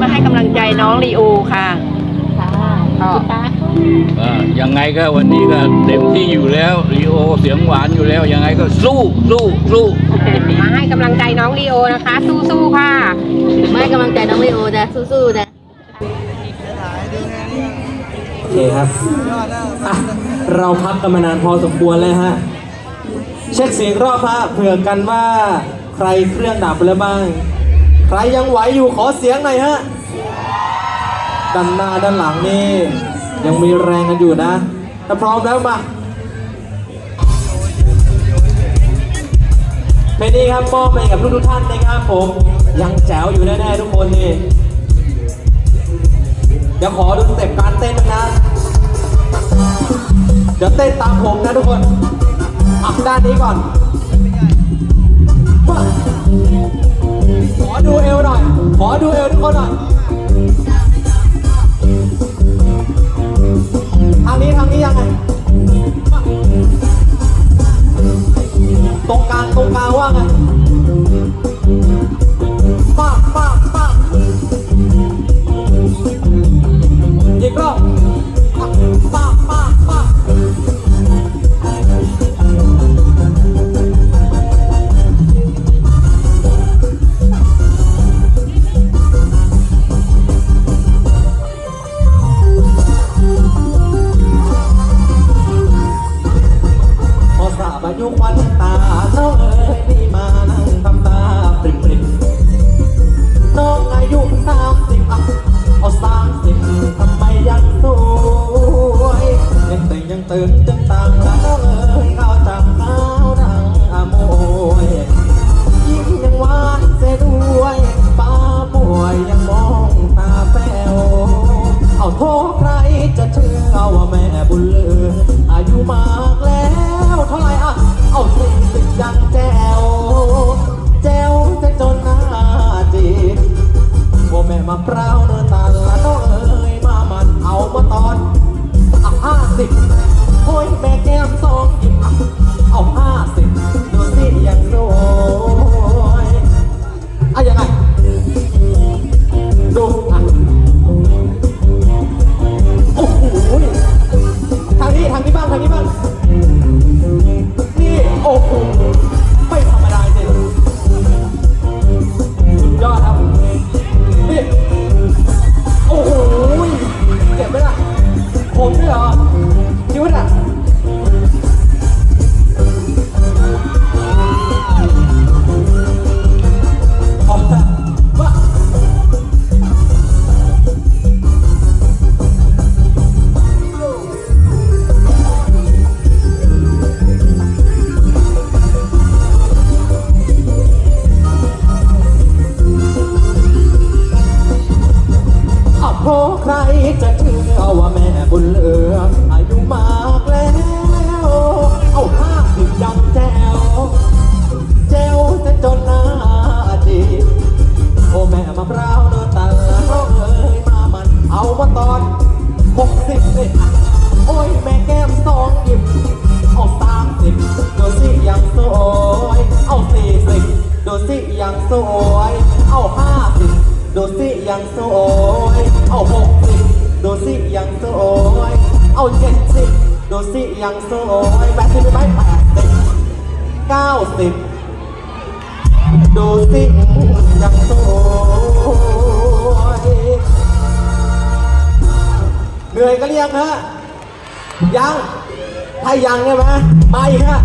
มาให้กำลังใจน้องลีโอค่ะค่ะอ๋อคุณตาอ่ายังไงก็วันนี้ก็เต็มที่อยู่แล้วลีโอเสียงหวานอยู่แล้วยังไงก็สู้สู้สู้มาให้กำลังใจน้องลีโอนะคะ สู้ๆค่ะไม่ให้กำลังใจน้องลีโอนะสู้ๆนะโอเคครับอะเราพักกันมานานพอสมควรเลยฮะเช็คเสียงรอบฮะเผื่อกันว่าใครเครื่องดับไปแล้วบ้าง ใครยังไหวอยู่ขอเสียงหน่อยฮะ ด้านหน้าด้านหลังนี่ ยังมีแรงกันอยู่นะ ถ้าพร้อมแล้วมาเพลงนี้ครับมอบไปกับทุกๆท่านนะครับผม ยังแจ๋วอยู่แน่ๆทุกคนนี่เดี๋ยวขอดูสเต็ปการเต้นนะ เดี๋ยวเต้นตามผมนะทุกคนอะด้านนี้ก่อน ขอดูเอวหน่อย ขอดูเอวทุกคนหน่อย ตื่นตึงตังแล้วน้องเอ๋ยเข้าวจังสาวดังอโมยยิ้มยังหวานเสียด้วยป้าป่วยยังมองตาแป๋วเอาโทษใครจะเชื่อว่าแม่บุญเลืออายุมากแล้วเท่าไรอะ เอาสี่สิบยังแจวแจวจะจนหน้าจีบว่าแม่มาเปล่าเนื้อตาละน้องเอ๋ยมามันเอามาตอนอะห้าสิบ โอ้ยแม่แก้มสองะพร้าวเนื้อตันแล้เอ้ยมามันเอามาตอนหกสิบเนี่ยโอ้ยแม่แก้มสองหยิบเอาสามสิบดูสิยังสวยเอาสี่สิบดูสิยังสวยเอาห้าสิบดูสิยังสวยเอาหกสิบดูสิยังสวยเอาเจ็ดสิบดูสิยังสวยแปดสิบไปไหมแปดสิบเก้าสิบดูสิยังสวย เหนื่อยก็เรียงฮะยังถ้ายังใช่ไหมมาอีกฮะ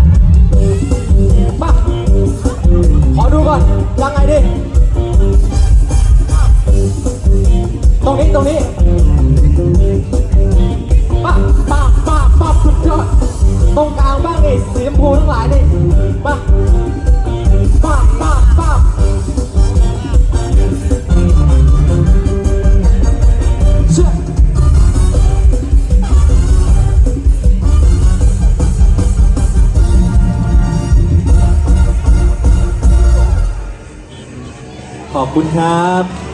มาขอดูก่อนยังไงดิตรงนี้ตรงนี้ป้าป้าป้าป้าสุดยอดตรงกลางบ้างไอ้สีชมพูทั้งหลายนี่ ขอบคุณครับ